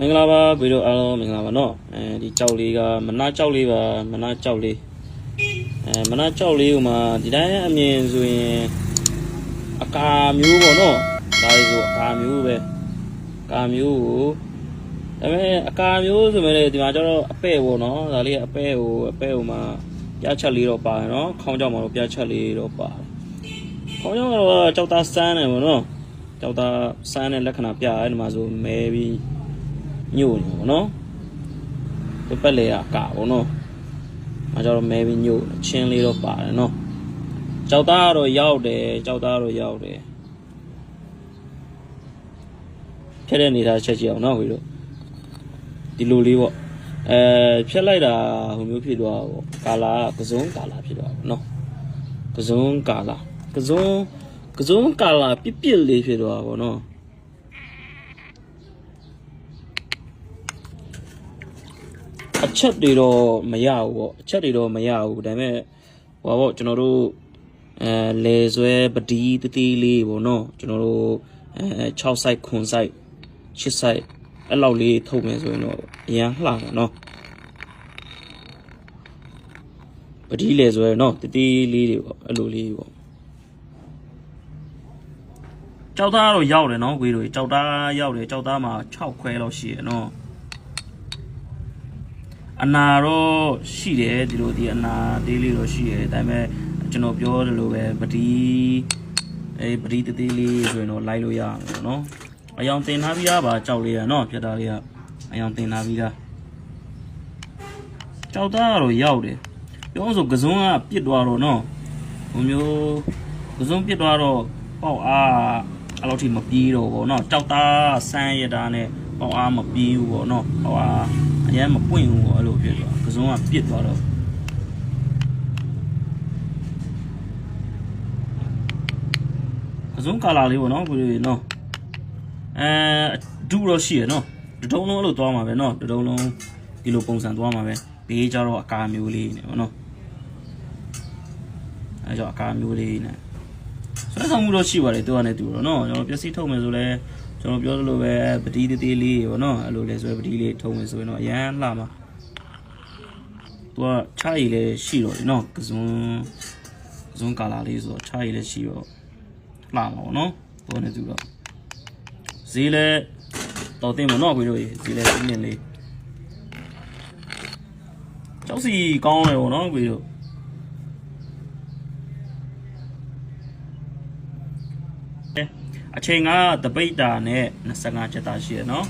မင်္ဂလာပါကွေတို့အားလုံးမင်္ဂလာပါနော်အဲဒီကြောက်လေးကမနာကြောက်လေးပါမနာကြောက်လေးအဲမနာကြောက်လေးကမှဒီတိုင်းအမြင်ဆိုရင်အကာမျိုးပေါ့နော်ဒါလေးဆိုအကာမျိုးပဲအကာမျိုးကိုဒါပေမဲ့အကာမျိုးဆိုမဲ့လေဒီမှာကျတော့အပဲ့ပေါ့နော်ဒါလေးကအပဲ့ကိုအပဲ့ကိုမှပြားချက်လေးတော့ပါတယ်နော်ခေါင်းကြောက်မှာတော့ပြားချက်လေးတော့ပါတယ်ခေါင်းကြောက်ကတော့ကြောက်သားစမ်းတယ်ပေါ့နော်ကြောက်သားစမ်းတဲ့လက္ခဏာပြရတယ်ဒီမှာဆိုမဲပြီး ညို့နေပေါ့နော်ဒီပက်လေကကာပေါ့နော်အဲကြတော့မဲပြီးညို့နေချင်းလေးတော့ပါတယ်နော်ကြောက်သားကတော့ရောက်တယ်ကြောက်သားကတော့ရောက်တယ်ဖြတ်တဲ့အနေထားချက်ကြည့်အောင်နော်ခွေတို့ဒီလိုလေးပေါ့အဲဖြတ်လိုက်တာဟိုမျိုးဖြစ်သွားတာပေါ့ကာလာကကစုံကာလာဖြစ်သွားတာပေါ့နော်ကစုံကာလာကစုံကစုံကာလာပြစ်ပြစ်လေးဖြစ်သွားတာပေါ့နော် အချက်တွေတော့မရဘူးပေါ့အချက်တွေတော့မရဘူးဒါပေမဲ့ဟိုပါပေါ့ကျွန်တော်တို့အဲလေဆွဲပတိတတိလေးပေါ့နော်ကျွန်တော်တို့အဲ6 site ခွန် site 8 site အဲ့လောက်လေးထုတ်မယ်ဆိုရင်တော့အရန်လှတယ်နော်ပတိလေဆွဲနော်တတိလေးတွေပေါ့အဲ့လိုလေးပေါ့ကြောက်သားတော့ရောက်တယ်နော်ခွေးတို့ကြောက်သားရောက်တယ်ကြောက်သားမှာ6ခွဲလောက်ရှိရနော် အနာတော့ရှိတယ်ဒီလိုဒီအနာသေးလေးတော့ရှိတယ်ဒါပေမဲ့ကျွန်တော်ပြောတယ်လို့ပဲပတိအဲပတိတသေးလေးဆိုရင်တော့လိုက်လို့ရအောင်ပေါ့နော်အယောင်တင်ထားပြီးသားပါကြောက်လေးရနော်ပြတ်သားလေးကအယောင်တင်ထားပြီးသားကြောက်သားကတော့ရောက်တယ်ပြောဆိုကစုံကပြစ်သွားတော့နော်ဟိုမျိုးကစုံပြစ်သွားတော့ပေါက်အားအဲ့လိုထိမပြေးတော့ဘောနော်ကြောက်သားဆန်းရတာနဲ့ပေါက်အားမပြေးဘူးဘောနော်ပေါက်အား အရင်မပွင့်ဘူးပေါ့အဲ့လိုဖြစ်သွားကစုံကပြစ်သွားတော့ကစုံကာလာလေးပေါ့နော်ကိုလေးနော်အဲအတူတော့ရှိရနော်တတုံးလုံးအဲ့လိုသွားမှာပဲနော်တတုံးလုံးဒီလိုပုံစံသွားမှာပဲဘေးကျတော့အကာမျိုးလေးနေပေါ့နော်အဲကြောင့်အကာမျိုးလေးနေဆွဲဆောင်မှုတော့ရှိပါတယ်သူကလည်းသူတော့နော်ကျွန်တော်ပျက်စီးထုတ်မယ်ဆိုလဲ ကျွန်တော်ပြောသလိုပဲပတိသေးသေးလေးပေါ့နော်အဲ့လိုလဲဆိုပတိလေးထုံဝင်ဆိုရင်တော့အရန်လှမှာသူကခြားရည်လည်းရှိတော့နော်ကစွန်းဇွန်ကာလာလေးဆိုတော့ခြားရည်လည်းရှိတော့လှမှာပေါ့နော်ဘောနေသူတော့ဈေးလဲတော်တင်ပေါ့နော်ခွေးတို့ရေဈေးလဲပြင်းပြင်းလေးကျောက်စီကောင်းတယ်ပေါ့နော်ခွေးတို့ အချိန်ကတပိတ်တာနဲ့25ချက်သားရှိရနော်